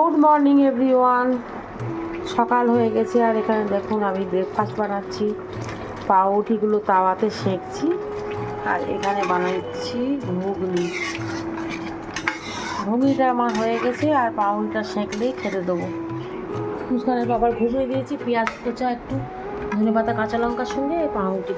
Good morning everyone সকাল হয়ে গেছে আর এখানে দেখুন আমি ব্রেকফাস্ট বানাচ্ছি। পাউরুটিগুলো তাওয়াতে সেঁকছি আর এখানে বানাচ্ছি ঘুগনি। ঘুগনিটা আমার হয়ে গেছে আর পাউরুটিটা সেঁকলেই খেতে দেবো। মুসকানের বাবার ঘুগনি দিয়েছি, পেঁয়াজ কোচা একটু ধনে পাতা কাঁচা লঙ্কার সঙ্গে, পাউরুটি।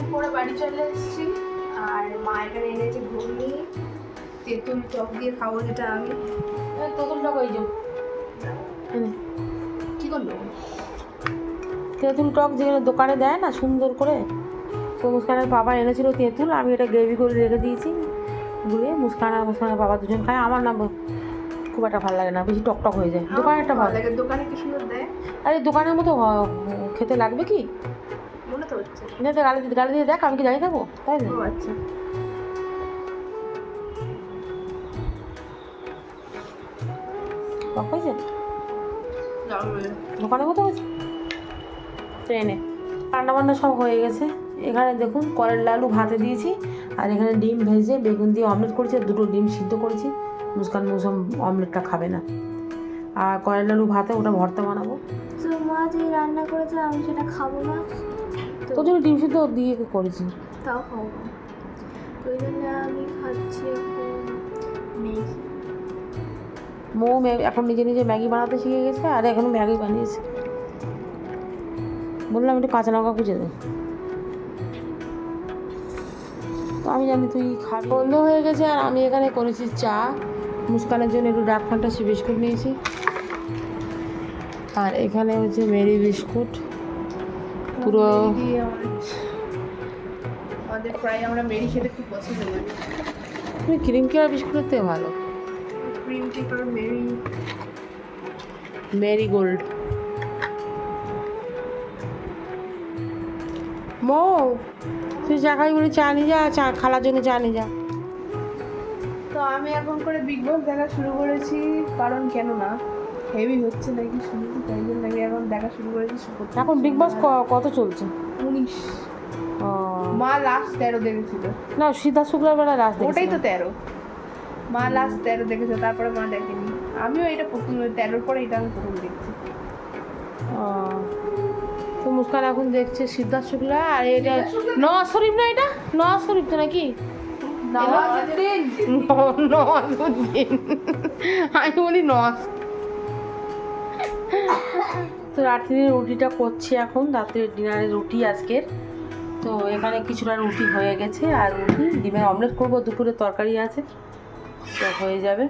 আমি বাড়ি চলে এসেছি। আর মা এখানে এনেছে ঘুগনি তেঁতুল টক দিয়ে খাব যেটা আমি। তেঁতুলটা কই যাও কি করল? তেঁতুল টক যেগুলো দোকানে দেয় না সুন্দর করে তো মুস্কানের বাবা এনেছিল তেঁতুল আমি এটা গ্রেভি করে রেখে দিয়েছি। গুলিয়ে মুস্কান আর মুস্কানের বাবা দুজন খায়। আমার না খুব একটা ভালো লাগে না বেশি টক টক হয়ে যায়। দোকানে একটা ভালো লাগে। দোকানে কি সুন্দর দেয়? আরে দোকানের মতো খেতে লাগবে কি? মনে হচ্ছে। না তো গালি দিয়ে গালি দিয়ে দেখ আমি কি জানি থাকব তাই না? আচ্ছা। হয়েছে? কোথাও ট্রেনে। রান্না বান্না সব হয়ে গেছে। এখানে দেখুন করলা লালু ভাতে দিয়েছি আর এখানে ডিম ভেজে বেগুন দিয়ে অমলেট করেছি আর দুটো ডিম সিদ্ধ করেছি। মুস্কান মৌসুম অমলেটটা খাবে না। আর করলা আলু ভাতে ওটা ভর্তা বানাবো। তো মা যে রান্না করেছে আমি সেটা খাব না। তোর জন্য ডিম সিদ্ধ দিয়ে করেছি। তাও খাব ওই জন্য আমি খাচ্ছি ম্যাগি। মৌ ম্যাগি এখন নিজে নিজে ম্যাগি বানাতে শিখে গেছে আর এখনও ম্যাগি বানিয়েছে। বললাম একটু কাঁচা লঙ্কা কুচে দে। তো আমি জানি তুই খাবি। বন্ধ হয়ে গেছে আর আমি এখানে করেছি চা। মুস্কানের জন্য একটু ডার্ক ফ্যান্টাসি বিস্কুট নিয়েছি। আর এখানে হচ্ছে মেরি বিস্কুট। পুরো আমাদের প্রায় আমরা মেরি খেতে খুব পছন্দ করি। তুমি ক্রিম কেয়ার বিস্কুটের থেকে ভালো। Cream Marie. Marie Gold. Mou তুই চা খাই বলে চা নিয়ে যা চা খালার জন্য চা নিয়ে যা। তো আমি এখন করে বিগ বস দেখা শুরু করেছি কারণ কেন না? হেভি হচ্ছে নাকি শুনছি তাই জন্য নাকি এখন দেখা শুরু করেছি এখন বিগ বস কত চলছে? উনিশ। মা লাস্ট তেরো দেখেছিল। না শুক্লার বেলা রাত ওটাই তো তেরো। মা লাস্ট তেরো দেখেছে তারপরে মা দেখেনি। আমিও এটা প্রথম তেরোর পরে এটা আমি প্রথম দেখছি। তো মুস্কান এখন দেখছে সিদ্ধার্থ শুক্লা আর এটা নওয়াজ শরীফ না এটা? নওয়াজ শরীফ তো নাকি? নওয়াজুদ্দিন। ন- নওয়াজুদ্দিন। আমি বলি নওয়াজ তো রাত্রির রুটিটা করছি এখন। রাত্রির ডিনারে রুটি আজকের। তো এখানে কিছুটা রুটি হয়ে গেছে আর রুটি, ডিমের অমলেট করব। দুপুরে তরকারি আছে। তো হয়ে যাবে।